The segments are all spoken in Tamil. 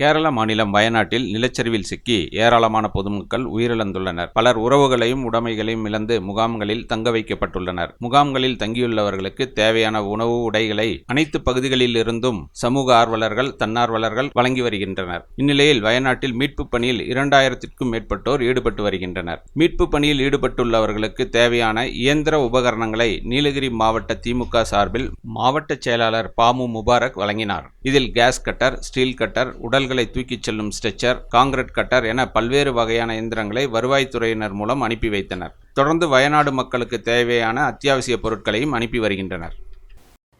கேரள மாநிலம் வயநாட்டில் நிலச்சரிவில் சிக்கி ஏராளமான பொதுமக்கள் உயிரிழந்துள்ளனர். பலர் உறவுகளையும் உடைமைகளையும் இழந்து முகாம்களில் தங்க வைக்கப்பட்டுள்ளனர். முகாம்களில் தங்கியுள்ளவர்களுக்கு தேவையான உணவு உடைகளை அனைத்து பகுதிகளில் இருந்தும் சமூக ஆர்வலர்கள் தன்னார்வலர்கள் வழங்கி வருகின்றனர். இந்நிலையில் வயநாட்டில் மீட்பு பணியில் இரண்டாயிரத்திற்கும் மேற்பட்டோர் ஈடுபட்டு வருகின்றனர். மீட்பு பணியில் ஈடுபட்டுள்ளவர்களுக்கு தேவையான இயந்திர உபகரணங்களை நீலகிரி மாவட்ட திமுக சார்பில் மாவட்ட செயலாளர் பாமு முபாரக் வழங்கினார். இதில் கேஸ் கட்டர் ஸ்டீல் கட்டர் உடல் உடல்களை தூக்கிச் செல்லும் ஸ்ட்ரெச்சர் காங்கிரீட் கட்டர் என பல்வேறு வகையான இயந்திரங்களை வருவாய்த்துறையினர் மூலம் அனுப்பி வைத்தனர். தொடர்ந்து வயநாடு மக்களுக்கு தேவையான அத்தியாவசிய பொருட்களையும் அனுப்பி வருகின்றனர்.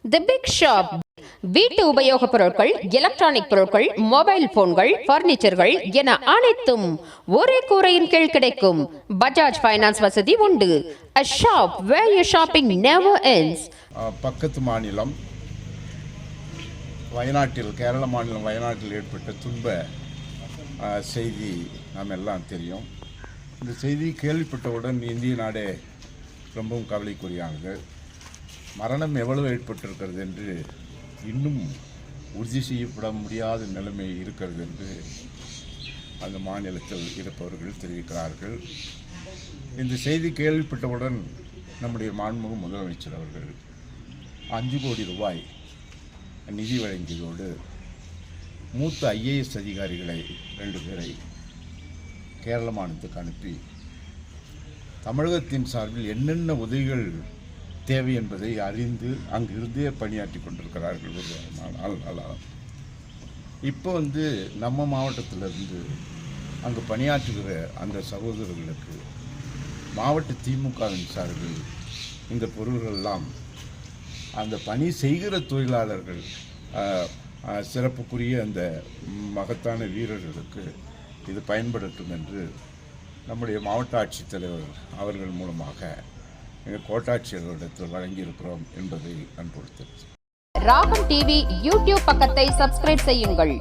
தி பிக் ஷாப் வீட்டு உபயோகப் பொருட்கள் எலக்ட்ரானிக் பொருட்கள் மொபைல் போன்கள் பர்னிச்சர்கள் என அனைத்தும் ஒரே கூரையின் கீழ் கிடைக்கும். பஜாஜ் ஃபைனான்ஸ் வசதி உண்டு. A shop where you shopping never ends. அஹ், பக்கத்து மாநிலம் வயநாட்டில் கேரள மாநிலம் வயநாட்டில் ஏற்பட்ட துன்ப செய்தி நாம் எல்லாம் தெரியும். இந்த செய்தி கேள்விப்பட்டவுடன் இந்திய நாடே ரொம்பவும் கவலைக்குரியானது மரணம் எவ்வளவு ஏற்பட்டிருக்கிறது என்று இன்னும் உறுதி செய்யப்பட முடியாத நிலைமை இருக்கிறது என்று அந்த மாநிலத்தில் இருப்பவர்கள் தெரிவிக்கிறார்கள். இந்த செய்தி கேள்விப்பட்டவுடன் நம்முடைய மாண்புமிகு முதலமைச்சர் அவர்கள் அஞ்சு கோடி ரூபாய் நிதி வழங்கியதோடு மூத்த ஐஏஎஸ் அதிகாரிகளை ரெண்டு பேரை கேரள மாநிலத்துக்கு அனுப்பி தமிழகத்தின் சார்பில் என்னென்ன உதவிகள் தேவை என்பதை அறிந்து அங்கிருந்தே பணியாற்றி கொண்டிருக்கிறார்கள் ஒரு நாள் இப்போ வந்து நம்ம மாவட்டத்திலிருந்து அங்கு பணியாற்றுகிற அந்த சகோதரர்களுக்கு மாவட்ட திமுகவின் சார்பில் இந்த பொருள்கள் எல்லாம் அந்த பணி செய்கிற தொழிலாளர்கள் சிறப்புக்குரிய அந்த மகத்தான வீரர்களுக்கு இது பயன்படட்டும் என்று நம்முடைய மாவட்ட ஆட்சித்தலைவர் அவர்கள் மூலமாக எங்கள் கோட்டாட்சியர்களிடத்தில் வழங்கியிருக்கிறோம் என்பதை அன்புறுத்தல் ராகம் டிவி யூடியூப் பக்கத்தை சப்ஸ்கிரைப் செய்யுங்கள்.